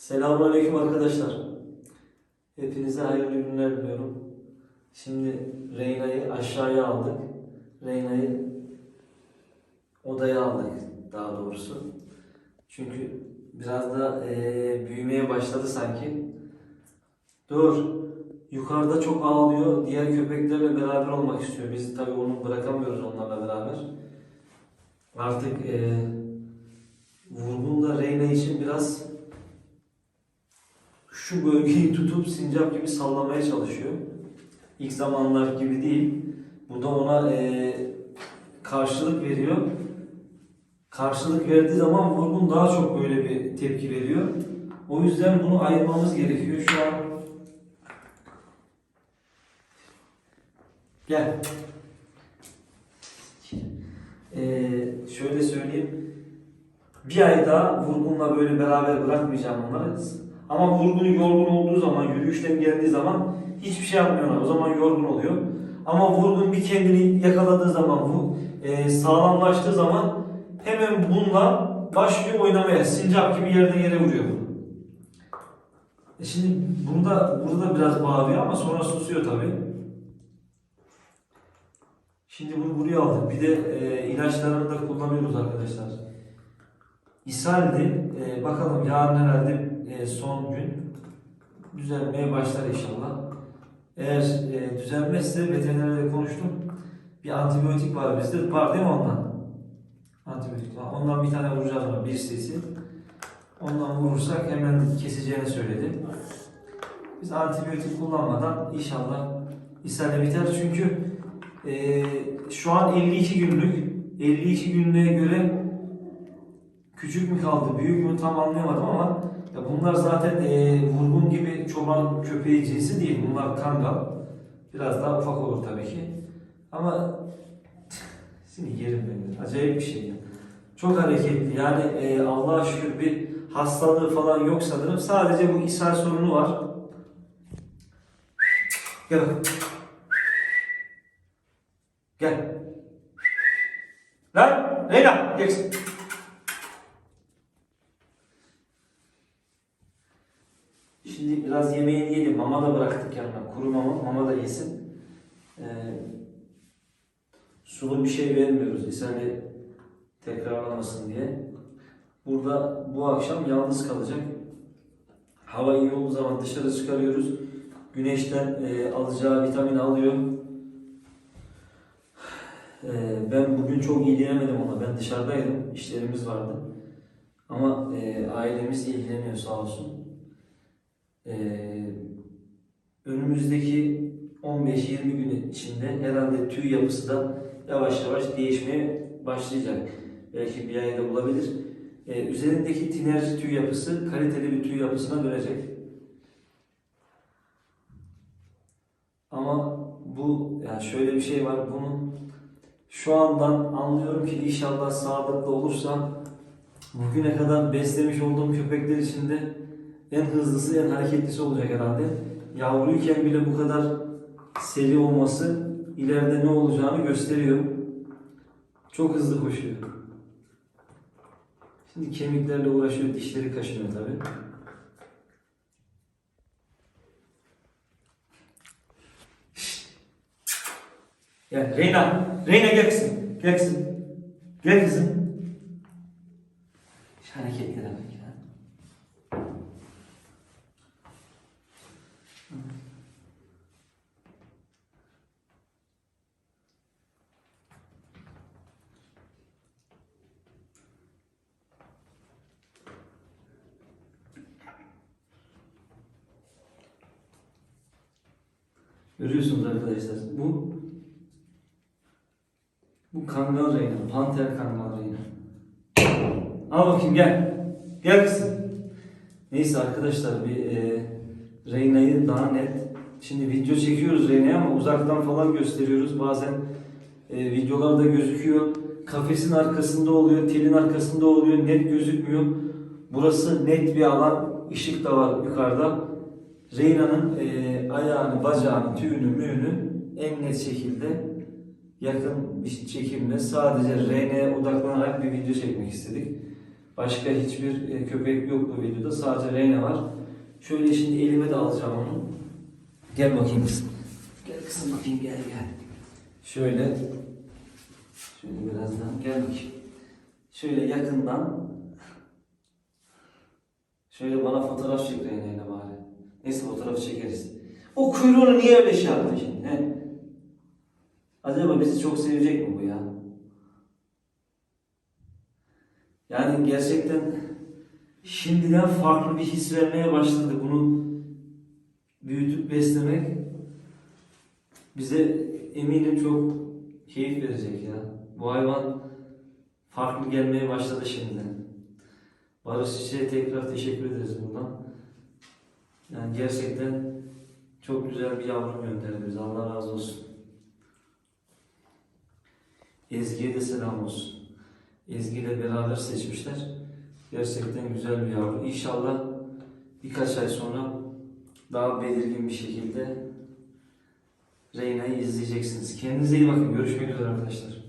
Selamünaleyküm arkadaşlar. Hepinize hayırlı günler diliyorum. Şimdi Reyna'yı aşağıya aldık. Reyna'yı odaya aldık daha doğrusu. Çünkü biraz da eee, büyümeye başladı sanki. Dur. Yukarıda çok ağlıyor. Diğer köpeklerle beraber olmak istiyor. Biz tabii onu bırakamıyoruz onlarla beraber. Artık eee Vurgun da Reyna için biraz şu bölgeyi tutup sincap gibi sallamaya çalışıyor. İlk zamanlar gibi değil. Bu da ona eee, karşılık veriyor. Karşılık verdiği zaman vurgun daha çok böyle bir tepki veriyor. O yüzden bunu ayırmamız gerekiyor. Şu an Gel. Eee, şöyle söyleyeyim. Bir ay daha vurgunla böyle beraber bırakmayacağım onları. Ama vurgun yorgun olduğu zaman, yürüyüşten geldiği zaman hiçbir şey yapmıyorlar. O zaman yorgun oluyor. Ama vurgun bir kendini yakaladığı zaman, bu e, sağlamlaştığı zaman hemen bununla başlıyor oynamaya. Sincap gibi yerden yere vuruyor. E şimdi burada burada biraz bağırıyor ama sonra susuyor tabii. Şimdi bunu buraya aldık. Bir de e, ilaçlarını da kullanıyoruz arkadaşlar. İshaldi. Ee, bakalım yarın herhalde e, son gün düzelmeye başlar inşallah. Eğer e, düzelmezse veterinerle konuştum. Bir antibiyotik var bizde. Var değil mi ondan? Antibiyotik var. Ondan bir tane vuracağız ona. Bir sesi. Ondan vurursak hemen keseceğini söyledi. Biz antibiyotik kullanmadan inşallah ishal biter. Çünkü e, şu an 52 günlük. 52 günlüğe göre küçük mü kaldı, büyük mü tam anlayamadım ama ya bunlar zaten e, vurgun gibi çoban köpeği cinsi değil. Bunlar kangal. Biraz daha ufak olur tabii ki. Ama şimdi yerim beni. Acayip bir şey ya. Çok hareketli. Yani e, Allah'a şükür bir hastalığı falan yok sanırım. Sadece bu ishal sorunu var. Gel. Gel. Lan Leyla gelsin. Şimdi biraz yemeğini yedi. Mama da bıraktık yanına. Kuru mama. Mama da yesin. Ee, sulu bir şey vermiyoruz. İshali tekrarlamasın diye. Burada bu akşam yalnız kalacak. Hava iyi olduğu zaman dışarı çıkarıyoruz. Güneşten e, alacağı vitamini alıyor. E, ben bugün çok ilgilenemedim ona. Ben dışarıdaydım. İşlerimiz vardı. Ama e, ailemiz ilgileniyor sağ olsun. Ee, önümüzdeki 15-20 gün içinde herhalde tüy yapısı da yavaş yavaş değişmeye başlayacak. Belki bir ayda bulabilir. Ee, üzerindeki tinerci tüy yapısı kaliteli bir tüy yapısına dönecek. Ama bu yani şöyle bir şey var. Bunun şu andan anlıyorum ki inşallah sağlıklı olursa bugüne kadar beslemiş olduğum köpekler içinde en hızlısı, en hareketlisi olacak herhalde. Yavruyken bile bu kadar seri olması ileride ne olacağını gösteriyor. Çok hızlı koşuyor. Şimdi kemiklerle uğraşıyor, dişleri kaşınıyor tabi. Gel Reyna, Reyna gel kızım, gel kızım, gel kızım. Hareketlere bak Görüyorsunuz arkadaşlar. Bu bu kangal reyna. Panter kangal reyna. Al bakayım gel. Gel kızım. Neyse arkadaşlar bir e, Reyna'yı daha net. Şimdi video çekiyoruz Reyna'ya ama uzaktan falan gösteriyoruz. Bazen e, videolarda gözüküyor. Kafesin arkasında oluyor, telin arkasında oluyor. Net gözükmüyor. Burası net bir alan. Işık da var yukarıda. Reyna'nın e, ayağını, bacağını, tüyünü, müyünü en net şekilde yakın bir çekimle sadece Reyna'ya odaklanarak bir video çekmek istedik. Başka hiçbir e, köpek yok bu videoda. Sadece Reyna var. Şöyle şimdi elime de alacağım onu. Gel bakayım kızım. Gel kızım bakayım gel gel. Şöyle. Şöyle birazdan gel bakayım. Şöyle yakından. Şöyle bana fotoğraf çek Reyna'yla bari. Neyse fotoğraf çekeriz. O kuyruğunu niye öyle şey yaptın şimdi? He? Acaba bizi çok sevecek mi bu ya? Yani gerçekten şimdiden farklı bir his vermeye başladı. Bunu büyütüp beslemek bize eminim çok keyif verecek ya. Bu hayvan farklı gelmeye başladı şimdi. Barış Çiçek'e tekrar teşekkür ederiz buradan. Yani gerçekten çok güzel bir yavru gönderdi bize. Allah razı olsun. Ezgi'ye de selam olsun. Ezgi ile beraber seçmişler. Gerçekten güzel bir yavru. İnşallah birkaç ay sonra daha belirgin bir şekilde Reyna'yı izleyeceksiniz. Kendinize iyi bakın. Görüşmek üzere arkadaşlar.